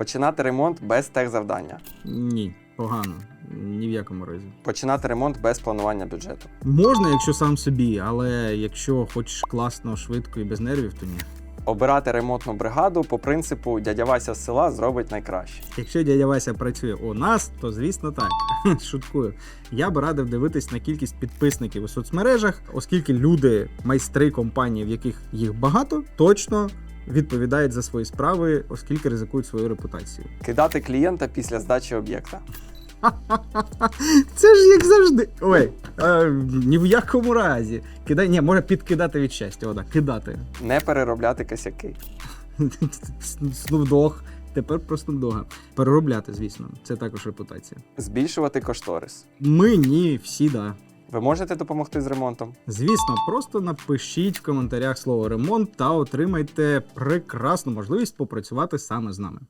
Починати ремонт без техзавдання. Ні, погано. Ні в якому разі. Починати ремонт без планування бюджету. Можна, якщо сам собі, але якщо хочеш класно, швидко і без нервів, то ні. Обирати ремонтну бригаду по принципу дядя Вася з села зробить найкраще. Якщо дядя Вася працює у нас, то звісно так. Шуткую. Я би радив дивитись на кількість підписників у соцмережах, оскільки люди, майстри компанії, в яких їх багато, точно відповідають за свої справи, оскільки ризикують свою репутацію. Кидати клієнта після здачі об'єкта. Це ж як завжди. Ой, е, ні в якому разі. Кидай, ні, може підкидати від щастя. О, да, кидати. Не переробляти косяки. Снувдог. Тепер про Снувдога. Переробляти, звісно, це також репутація. Збільшувати кошторис. Ми ні, всі да. Ви можете допомогти з ремонтом? Звісно, просто напишіть в коментарях слово ремонт та отримайте прекрасну можливість попрацювати саме з нами.